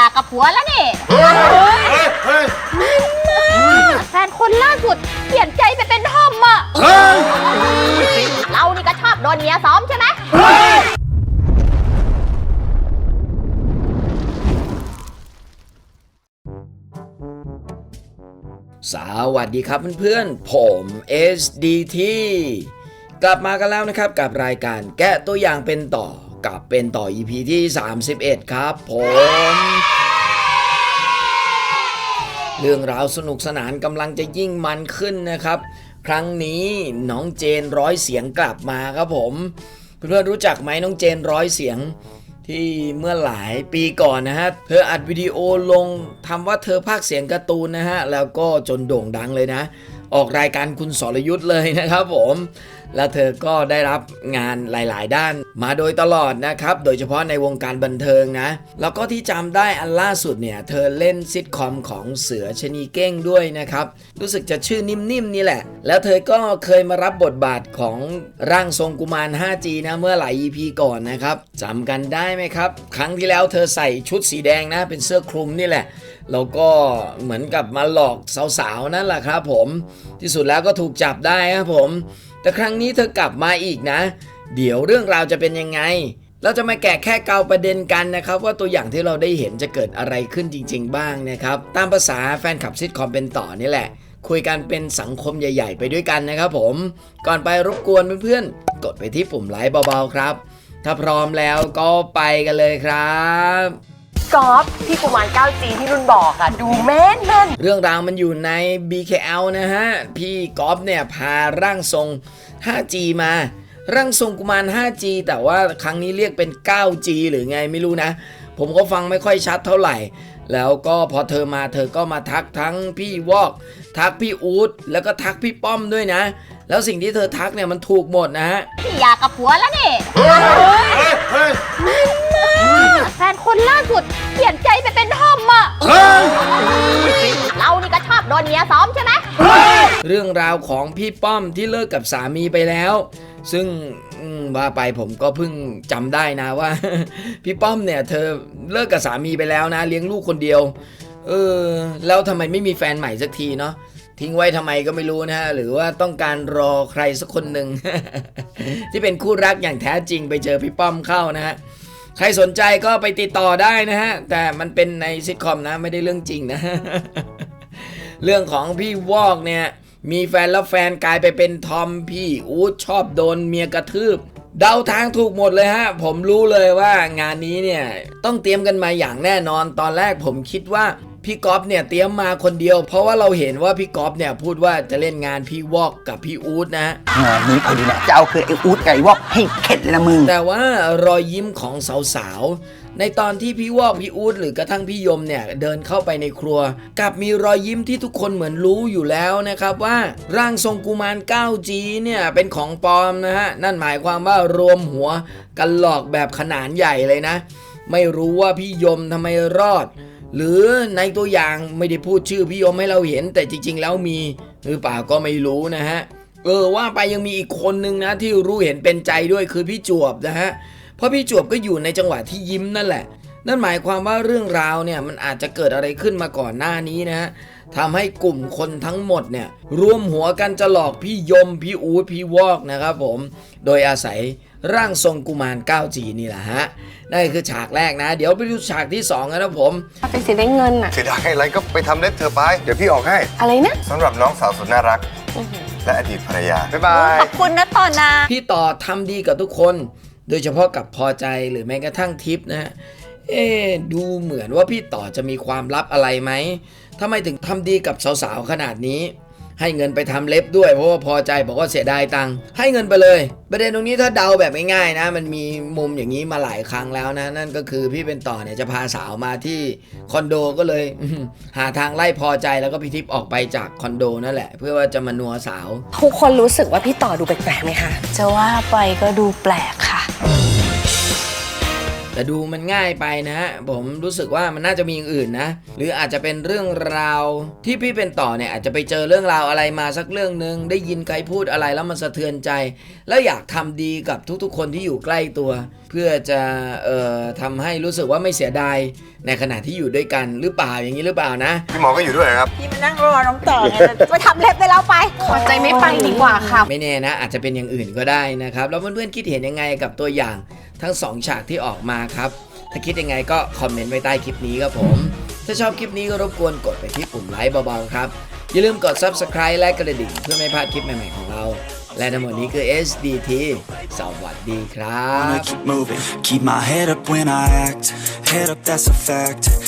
อยากกับผัวแล้วนี่แฟนคนล่าสุดเปลี่ยนใจไปเป็นทอมอะเรานี่ก็ชอบโดนเมียซ้อมใช่ไหมสวัสดีครับเพื่อนๆ ผม SDT กลับมากันแล้วนะครับกับรายการแกะตัวอย่างเป็นต่อ กลับเป็นต่อ EP ที่ 31 ครับผม เรื่องราวสนุกสนานกำลังจะยิ่งมันขึ้นนะครับ ครั้งนี้น้องเจนร้อยเสียงกลับมาครับผม เพื่อนๆรู้จักไหมน้องเจนร้อยเสียงที่เมื่อหลายปีก่อนนะฮะ เธออัดวิดีโอลงทำว่าเธอพากเสียงการ์ตูนนะฮะ แล้วก็จนโด่งดังเลยนะ ออกรายการคุณสรยุทธ์เลยนะครับผม แล้วเธอก็ได้รับงานหลาย ๆ ด้าน มาโดยตลอดนะครับ โดยเฉพาะในวงการบันเทิงนะ แล้วก็ที่จำได้อันล่าสุดเนี่ยเธอเล่นซิทคอมของเสือชนีเก้งด้วยนะครับ รู้สึกจะชื่อนิ่มๆนี่แหละ แล้วเธอก็เคยมารับบทบาทของร่างทรงกุมาร 5G นะเมื่อหลาย EP ก่อนนะครับจำกันได้ไหมครับ ครั้งที่แล้วเธอใส่ชุดสีแดงนะเป็นเสื้อคลุมนี่แหละแล้วก็เหมือนกับมาหลอกสาวๆนั่นแหละครับผมที่สุดแล้วก็ถูกจับได้ครับผม แต่ครั้งนี้เธอกลับมาอีกนะ เดี๋ยวเรื่องราวจะเป็นยังไง เราจะมาแกะแค่เกาประเด็นกันนะครับ ว่าตัวอย่างที่เราได้เห็นจะเกิดอะไรขึ้นจริง ๆ บ้างนะครับ ตามภาษาแฟนคลับซิทคอมเป็นต่อนี่แหละ คุยกันเป็นสังคมใหญ่ ๆ ไปด้วยกันนะครับผม ก่อนไปรบกวนเพื่อนๆ กดไปที่ปุ่มไลค์เบาๆครับ ถ้าพร้อมแล้วก็ไปกันเลยครับ กอล์ฟที่กุมาร 9G ที่รุ่นบอกอะดูแม่นแม่นเรื่องราวมันอยู่ใน BKL นะฮะ พี่กอล์ฟเนี่ยพาร่างทรง 5G มาร่างทรงกุมาร 5G แต่ว่าครั้งนี้เรียกเป็น 9G หรือไงไม่รู้นะ ผมก็ฟังไม่ค่อยชัดเท่าไหร่ แล้วก็พอเธอมาเธอก็มาทักทั้งพี่วอก ทักพี่อูดแล้วก็ทักพี่ป้อมด้วยนะ แล้วสิ่งที่เธอทักเนี่ยมันถูกหมดนะฮะอยากกับผัวแล้วนี่แฟ นเมียซ้อมใช่ไหมเรื่องราวของพี่ป้อมที่เลิกกับสามีไปแล้ว ซึ่งว่าไปผมก็เพิ่งจำได้นะว่า พี่ป้อมเนี่ยเธอเลิกกับสามีไปแล้วนะ เลี้ยงลูกคนเดียว เออแล้วทำไมไม่มีแฟนใหม่สักทีเนาะทิ้งไว้ทำไมก็ไม่รู้นะฮะหรือว่าต้องการรอใครสักคนหนึ่งที่เป็นคู่รักอย่างแท้จริงไปเจอพี่ป้อมเข้านะฮะใครสนใจก็ไปติดต่อได้นะฮะ แต่มันเป็นในซิทคอมนะ ไม่ได้เรื่องจริงนะ เรื่องของพี่วอกเนี่ยมีแฟนแล้วแฟนกลายไปเป็นทอมพี่อู๊ดชอบโดนเมียกระทืบ เดาทางถูกหมดเลยฮะ ผมรู้เลยว่างานนี้เนี่ย ต้องเตรียมกันมาอย่างแน่นอนตอนแรกผมคิดว่า พี่ก๊อฟเนี่ยเตรียมมาคนเดียว เพราะว่าเราเห็นว่าพี่ก๊อฟเนี่ยพูดว่าจะเล่นงานพี่วอกกับพี่อู๊ดนะฮะงานนี้พอดีแหละจะเอาคือไอ้อูดไก่วอกให้เข็ดเลยนะมึง แต่ว่ารอยยิ้มของสาวๆ ในตอนที่พี่วอกพี่อู๊ดหรือกระทั่งพี่ยมเนี่ยเดินเข้าไปในครัวกลับมีรอยยิ้มที่ทุกคนเหมือนรู้อยู่แล้วนะครับว่าร่างทรงกุมาร 9G เนี่ยเป็นของปลอมนะฮะนั่นหมายความว่ารวมหัวกันหลอกแบบขนาดใหญ่เลยนะ ไม่รู้ว่าพี่ยมทำไมรอด หรือในตัวอย่างไม่ได้พูดชื่อพี่ยมให้เราเห็น แต่จริง ๆ แล้วมีหรือเปล่าก็ไม่รู้นะฮะเออว่าไปยังมีอีกคนนึงนะที่รู้เห็นเป็นใจด้วยคือพี่จวบนะฮะเพราะพี่จวบก็อยู่ในจังหวะที่ยิ้มนั่นแหละ นั่นหมายความว่าเรื่องราวเนี่ยมันอาจจะเกิดอะไรขึ้นมาก่อนหน้านี้นะฮะทำให้กลุ่มคนทั้งหมดเนี่ยรวมหัวกันจะหลอกพี่ยมพี่อูดพี่วอกนะครับผมโดยอาศัยร่างทรงกุมาร 9G นี่แหละฮะนั่นคือฉากแรกนะ เดี๋ยวไปดูฉากที่2กันนะผมๆเป็นเสียได้เงินอะเสียดายอะไรก็ไปทำเล็บเธอไป เดี๋ยวพี่ออกให้อะไรนะ สำหรับน้องสาวสุดน่ารัก และอดีตภรรยา บ๊ายบาย ขอบคุณนะต่อนะ พี่ต่อทำดีกับทุกคน โดยเฉพาะกับพอใจหรือแม้กระทั่งทิปนะฮะ เอ๊ะดูเหมือนว่าพี่ต่อจะมีความลับอะไรไหมทำไมถึงทำดีกับสาวๆขนาดนี้ ให้เงินไปทำเล็บด้วยเพราะว่าพอใจบอกว่าเสียดายตังค์ให้เงินไปเลย ประเด็นตรงนี้ถ้าเดาแบบง่ายๆนะ มันมีมุมอย่างนี้มาหลายครั้งแล้วนะ นั่นก็คือพี่เป็นต่อเนี่ยจะพาสาวมาที่คอนโดก็เลย หาทางไล่พอใจแล้วก็พี่ทิพย์ออกไปจากคอนโดนั่นแหละ เพื่อว่าจะมานัวสาว ทุกคนรู้สึกว่าพี่ต่อดูแปลกๆไหมคะ จะว่าไปก็ดูแปลกค่ะ แแต่ดูมันง่ายไปนะฮะผมรู้สึกว่ามันน่าจะมีอย่างอื่นนะ หรืออาจจะเป็นเรื่องราวที่พี่เป็นต่อเนี่ยอาจจะไปเจอเรื่องราวอะไรมาสักเรื่องหนึ่งได้ยินใครพูดอะไรแล้วมันสะเทือนใจ แล้วอยากทำดีกับทุกๆ คนที่อยู่ใกล้ตัว เพื่อจะเอ่อทำให้รู้สึกว่าไม่เสียดายในขณะที่อยู่ด้วยกันหรือเปล่าอย่างนี้หรือเปล่านะ พี่หมอก็อยู่ด้วยครับพี่มานั่งรอน้องต่อไงไปทำเล็บได้แล้วไปขอใจไม่ไปดีกว่าค่ะไม่แน่นะ อาจจะเป็นอย่างอื่นก็ได้นะครับแล้วเพื่อนๆคิดเห็นยังไงกับตัวอย่าง ทั้ง 2 ฉากที่ออกมาครับ ถ้าคิดยังไงก็คอมเมนต์ไว้ใต้คลิปนี้ครับผม ถ้าชอบคลิปนี้ก็รบกวนกดไปที่ปุ่มไลค์เบาๆครับ อย่าลืมกด Subscribe และกระดิ่งเพื่อไม่พลาดคลิปใหม่ๆของเรา และทั้งหมดนี้คือ SDT สวัสดีครับ keep moving. Keep my head up when I act. Head up, that's a fact.